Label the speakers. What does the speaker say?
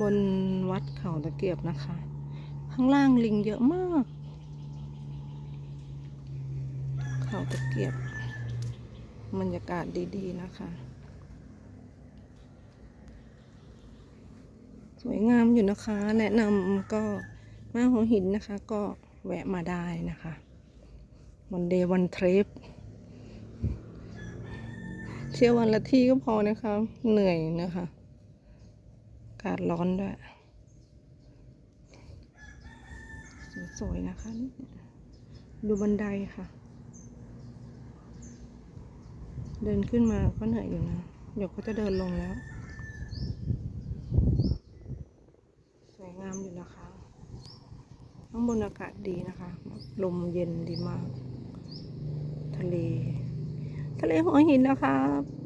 Speaker 1: บนวัดเขาตะเกียบนะคะ ข้างล่างลิงเยอะมาก เขาตะเกียบบรรยากาศดีๆนะคะ สวยงามอยู่นะคะ แนะนำก็มาหัวหินนะคะ ก็แวะมาได้นะคะวันเดย์วันทริปเที่ยววันละที่ก็พอนะคะ เหนื่อยนะคะากาศร้อนด้วย สวยๆนะคะนี่ดูบันไดค่ะ เดินขึ้นมาก็เหนื่อยอยู่นะ เดี๋ยวก็จะเดินลงแล้ว สวยงามอยู่นะคะ ข้างบนอากาศดีนะคะ ลมเย็นดีมาก ทะเล ทะเลหัวหินนะครับ